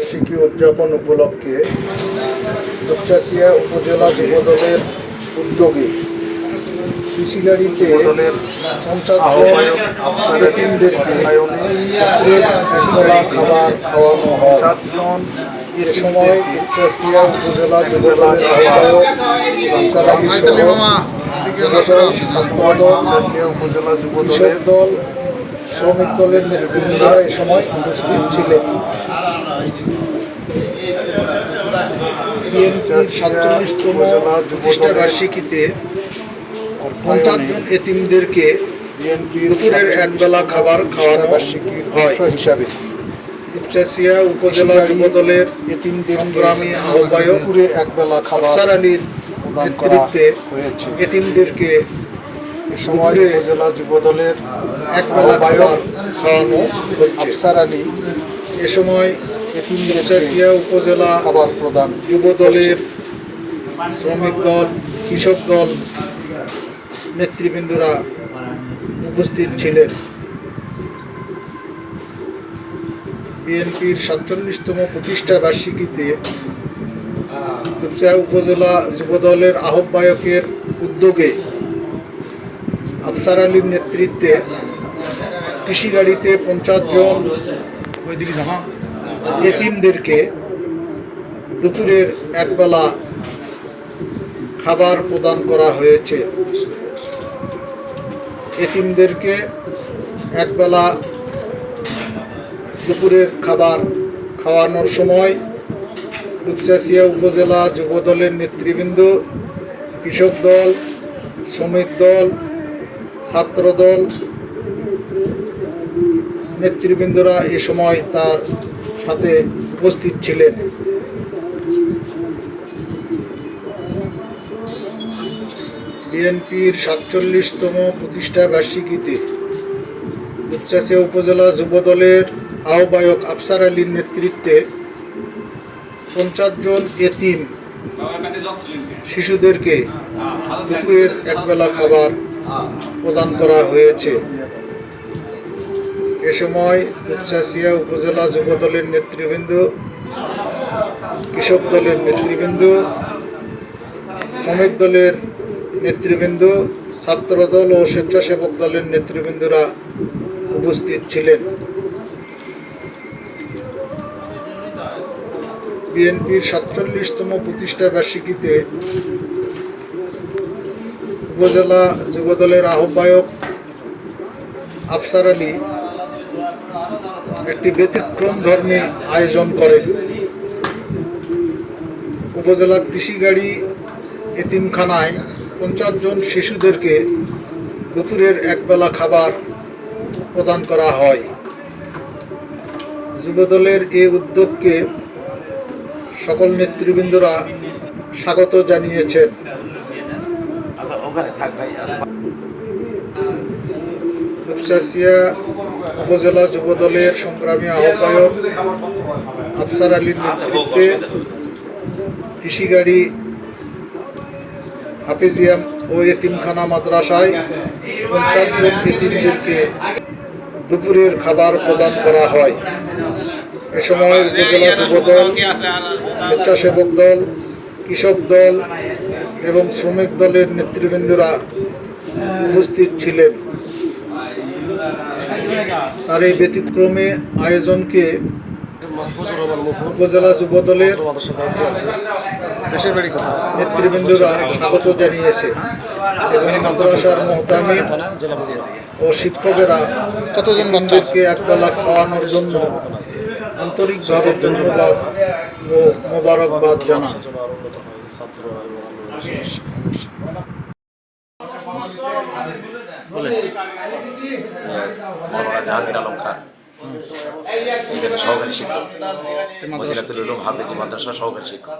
বার্ষিকী উদযাপন উপলক্ষে দুপচাচিয়া উপজেলা যুবদলের উদ্যোগে কৃষিগাড়িতে পঞ্চাশ খাবার খাওয়ানো হয়। চারজন এ সময় দুপচাচিয়া উপজেলা যুবদলের আহ্বায়ক আলী সহ উপজেলা যুবদলের দল শ্রমিক দলের নেতৃবৃন্দরা এ সময় উপস্থিত ছিলেন। বিএনপির সাতচল্লিশতম প্রতিষ্ঠা বার্ষিকীতে পঞ্চাশ জন এতিমদেরকে দুপুরের একবেলা খাবার খাওয়ানো হয়। হিসাবে উপচাচিয়া উপজেলা যুবদলের এতিমদের সংগ্রামী আহ্বায়ক একবেলা খাবার আলীর নেতৃত্বে হয়েছে। এতিমদেরকে সময় উপজেলা যুবদলের একবেলা খাবার খাওয়ানো আফসার আলী। এ সময় উপচাচিয়া উপজেলা খাবার প্রদান যুব দলের শ্রমিক দল কৃষক দল নেতৃবৃন্দরা উপস্থিত ছিলেন। বিএনপির সাতচল্লিশতম প্রতিষ্ঠা বার্ষিকীতে উপজেলা যুবদলের আহ্বায়কের উদ্যোগে আফসার আলীর নেতৃত্বে কৃষিগাড়িতে পঞ্চাশ জন এতিমদেরকে দুপুরের একবেলা খাবার প্রদান করা হয়েছে। এতিমদেরকে একবেলা দুপুরের খাবার খাওয়ানোর সময় দুপচাচিয়া উপজেলা যুবদলের নেতৃবৃন্দ, কৃষক দল, শ্রমিক দল ছাত্র দল নেতৃবৃন্দরা এ সময় তার সাথে উপস্থিত ছিলেন। বিএনপির সাতচল্লিশতম প্রতিষ্ঠা বার্ষিকীতে দুপচাচিয়া উপজেলা যুবদলের আহ্বায়ক আফসার আলীর নেতৃত্বে পঞ্চাশ জন এতিম শিশুদেরকে দুপুরের একবেলা খাবার প্রদান করা হয়েছে। এ সময় দুপচাচিয়া উপজেলা যুবদলের নেতৃবৃন্দ, কৃষক দলের নেতৃবৃন্দ, শ্রমিক দলের নেতৃবৃন্দ ছাত্র দল ও স্বেচ্ছাসেবক দলের নেতৃবৃন্দরা উপস্থিত ছিলেন। বিএনপির সাতচল্লিশতম প্রতিষ্ঠা বার্ষিকীতে উপজেলা যুবদলের আহ্বায়ক আফসার আলী একটি ব্যতিক্রম ধর্মী আয়োজন করেন। উপজেলার কৃষিগাড়ি এতিমখানায় পঞ্চাশ জন শিশুদেরকে দুপুরের একবেলা খাবার প্রদান করা হয়। যুবদলের এ উদ্যোগকে সকল নেতৃবৃন্দরা স্বাগত জানিয়েছেন। আচ্ছা ওখানে থাক ভাই উপজেলা যুবদলের সংগ্রামী আহ্বায়ক আফসার আলীর নেতৃত্বে কৃষিগাড়ি হাফিজিয়াম ও এতিমখানা মাদ্রাসায় পঞ্চাশ জন এতিমদেরকে দুপুরের খাবার প্রদান করা হয়। এ সময় উপজেলা যুবদল স্বেচ্ছাসেবক দল কৃষক দল এবং শ্রমিক দলের নেতৃবৃন্দরা উপস্থিত ছিলেন। আর এই ব্যতিক্রমে আয়োজনকে উপজেলা যুব দলের নেতৃবৃন্দরা স্বাগত জানিয়েছে এবং মাদ্রাসার মোহতামি ও শিক্ষকেরা কতজন বাচ্চা আছে? বাচ্চাদেরকে একবেলা খাওয়ানোর জন্য আন্তরিকভাবে ধন্যবাদ ও মোবারকবাদ জানান। জাহাঙ্গীর আলম খান এখানে সহকারী শিক্ষক। মদিনাতুল মাদ্রাসা সহকারী শিক্ষক।